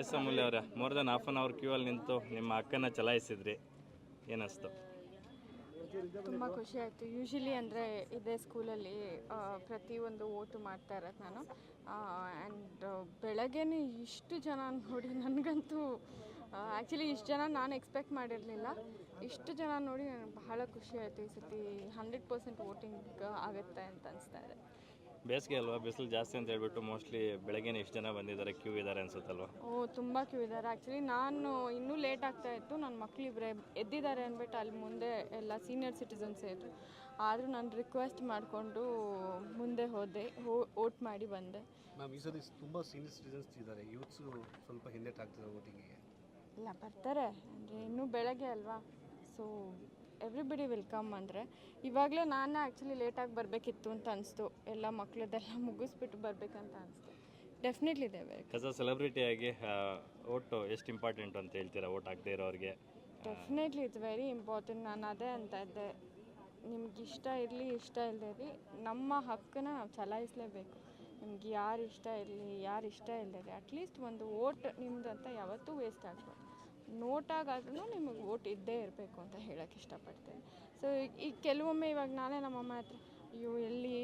S Amulya ಅವರ more than half an hour queue ಅಲ್ಲಿ ನಿಂತು ನಿಮ್ಮ ಅಕ್ಕನ ಚಲಾಯಿಸಿದ್ರಿ. ಏನಿಸ್ತು? ತುಂಬ ಖುಷಿ ಆಯಿತು. ಯೂಶಲಿ ಅಂದರೆ ಇದೇ ಸ್ಕೂಲಲ್ಲಿ ಪ್ರತಿಯೊಂದು ಓಟು ಮಾಡ್ತಾ ಇರೋದು ನಾನು. ಆ್ಯಂಡ್ ಬೆಳಗ್ಗೆನೇ ಇಷ್ಟು ಜನ ನೋಡಿ ನನಗಂತೂ ಆ್ಯಕ್ಚುಲಿ ಇಷ್ಟು ಜನ ನಾನು ಎಕ್ಸ್ಪೆಕ್ಟ್ ಮಾಡಿರಲಿಲ್ಲ. ಇಷ್ಟು ಜನ ನೋಡಿ ನನಗೆ ಬಹಳ ಖುಷಿ ಆಯಿತು ಈ ಸತಿ ಹಂಡ್ರೆಡ್ ಪರ್ಸೆಂಟ್ ವೋಟಿಂಗ್ ಆಗುತ್ತೆ ಅಂತ ಅನಿಸ್ತಾ ಇದೆ. ಬೇಸಿಗೆ ಅಲ್ವಾ? ಬಿಸಿಲು ಜಾಸ್ತಿ ಅಂತ ಹೇಳ್ಬಿಟ್ಟು ಮೋಸ್ಟ್ಲಿ ಬೆಳಗ್ಗೆನೇ ಎಷ್ಟು ಜನ ಬಂದಿದ್ದಾರೆ ಕ್ಯೂ ಇದ್ದಾರೆ ಅನ್ಸುತ್ತಲ್ವಾ? ಓ ತುಂಬ ಕ್ಯೂ ಇದ್ದಾರೆ. ಆ್ಯಕ್ಚುಲಿ ನಾನು ಇನ್ನೂ ಲೇಟ್ ಆಗ್ತಾ ಇತ್ತು. ನನ್ನ ಮಕ್ಕಳಿಬ್ರೆ ಎದ್ದಿದ್ದಾರೆ ಅಂದ್ಬಿಟ್ಟು ಅಲ್ಲಿ ಮುಂದೆ ಎಲ್ಲ ಸೀನಿಯರ್ ಸಿಟಿಸನ್ಸ್ ಇದ್ರು. ಆದರೂ ನಾನು ರಿಕ್ವೆಸ್ಟ್ ಮಾಡಿಕೊಂಡು ಮುಂದೆ ಹೋದೆ ವೋಟ್ ಓಟ್ ಮಾಡಿ ಬಂದೆ. ಮ್ಯಾಮ್ ಈ ಸರಿ ತುಂಬ ಸೀನಿಯರ್ ಸಿಟಿಸನ್ಸ್ ಇದ್ದಾರೆ. ಯೂತ್ಸು ಸ್ವಲ್ಪ ಹಿಂದೆ ಆಗ್ತಿದ್ದಾರೆ ವೋಟಿಂಗಿಗೆ ಇಲ್ಲ ಬರ್ತಾರೆ. ಅಂದರೆ ಇನ್ನೂ ಬೆಳಗ್ಗೆ ಅಲ್ವಾ? ಸೊ ಎವ್ರಿಬಡಿ ವೆಲ್ಕಮ್ ಅಂದರೆ ಇವಾಗಲೇ ನಾನೇ ಆ್ಯಕ್ಚುಲಿ ಲೇಟಾಗಿ ಬರಬೇಕಿತ್ತು ಅಂತ ಅನಿಸ್ತು. ಎಲ್ಲ ಮಕ್ಕಳದ್ದೆಲ್ಲ ಮುಗಿಸ್ಬಿಟ್ಟು ಬರಬೇಕಂತ ಅನಿಸ್ತು. ಡೆಫಿನೆಟ್ಲಿ ಇದೆ ಬೇಕು ಸೆಲೆಬ್ರಿಟಿ ಸೆಲೆಬ್ರಿಟಿಯಾಗಿ ಓಟು ಎಷ್ಟು ಇಂಪಾರ್ಟೆಂಟ್ ಅಂತ ಹೇಳ್ತೀರಾ? ಓಟ್ ಆಗದೆ ಇರೋರಿಗೆ? ಡೆಫಿನೆಟ್ಲಿ ಇಟ್ಸ್ ವೆರಿ ಇಂಪಾರ್ಟೆಂಟ್ ನಾನು ಅದೇ ಅಂತ ಇದ್ದೆ. ನಿಮ್ಗೆ ಇಷ್ಟ ಇರಲಿ ಇಷ್ಟ ಇಲ್ಲದೆ ಇರಲಿ ನಮ್ಮ ಹಕ್ಕನ್ನ ನಾವು ಚಲಾಯಿಸಲೇಬೇಕು. ನಿಮ್ಗೆ ಯಾರು ಇಷ್ಟ ಇರಲಿ ಯಾರು ಇಷ್ಟ ಇಲ್ಲದೆ ಅಟ್ಲೀಸ್ಟ್ ಒಂದು ಓಟ್ ನಿಮ್ದು ಅಂತ ಯಾವತ್ತೂ ವೇಸ್ಟ್ ಆಗಬಾರ್ದು. ನೋಟಾಗಾದ್ರೂ ನಿಮಗೆ ಓಟ್ ಇದ್ದೇ ಇರಬೇಕು ಅಂತ ಹೇಳೋಕ್ಕೆ ಇಷ್ಟಪಡ್ತೇನೆ. ಸೊ ಈಗ ಕೆಲವೊಮ್ಮೆ ಇವಾಗ ನಾನೇ ನಮ್ಮಮ್ಮ ಹತ್ರ ಅಯ್ಯೋ ಎಲ್ಲಿ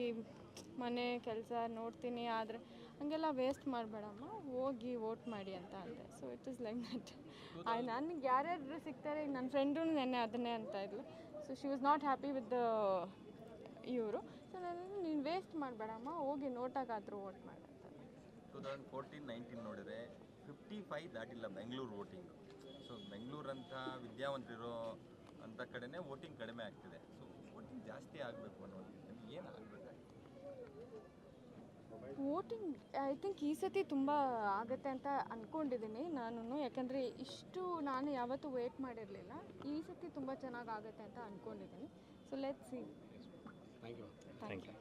ಮನೆ ಕೆಲಸ ನೋಡ್ತೀನಿ ಆದರೆ ಹಂಗೆಲ್ಲ ವೇಸ್ಟ್ ಮಾಡಬೇಡಮ್ಮ ಹೋಗಿ ವೋಟ್ ಮಾಡಿ ಅಂತ ಅಂದೆ. So it is like that I ನನಗೆ ಯಾರ್ಯಾರು ಸಿಗ್ತಾರೆ ಈಗ ನನ್ನ ಫ್ರೆಂಡು ನೆನ್ನೆ ಅದನ್ನೇ ಅಂತ ಇದ್ಲು. So she was not happy with ಇವರು. ಸೊ ನಾನು ನೀನು ವೇಸ್ಟ್ ಮಾಡಬೇಡಮ್ಮ ಹೋಗಿ ನೋಟಾಗಾದರೂ ವೋಟ್ ಮಾಡಿ ಅಂತ. ಟೂ ತೌಸಂಡ್ ಫೋರ್ಟೀನ್ ನೈನ್ಟೀನ್ ನೋಡಿದ್ರೆ ಫಿಫ್ಟಿ ಫೈವ್ ದಾಟಿಲ್ಲ ಬೆಂಗಳೂರು ವೋಟಿಂಗ್ ಸೊ ಬೆಂಗಳೂರಂಥ ವಿದ್ಯಾವಂತರಿರೋ ಅಂಥ ಕಡೆನೇ ವೋಟಿಂಗ್ ಕಡಿಮೆ ಆಗ್ತಿದೆ. ಸೊ ವೋಟಿಂಗ್ ಜಾಸ್ತಿ ಆಗಬೇಕು ಅನ್ನೋದು ಏನು ಆಗಬೇಕು? ವೋಟಿಂಗ್ ಐ ಥಿಂಕ್ ಈ ಸತಿ ತುಂಬ ಆಗುತ್ತೆ ಅಂತ ಅಂದ್ಕೊಂಡಿದ್ದೀನಿ ನಾನು ಯಾಕಂದರೆ ಇಷ್ಟು ನಾನು ಯಾವತ್ತೂ ವೇಟ್ ಮಾಡಿರಲಿಲ್ಲ. ಈ ಸತಿ ತುಂಬ ಚೆನ್ನಾಗಿ ಆಗುತ್ತೆ ಅಂತ ಅಂದ್ಕೊಂಡಿದ್ದೀನಿ so let see thank you thank you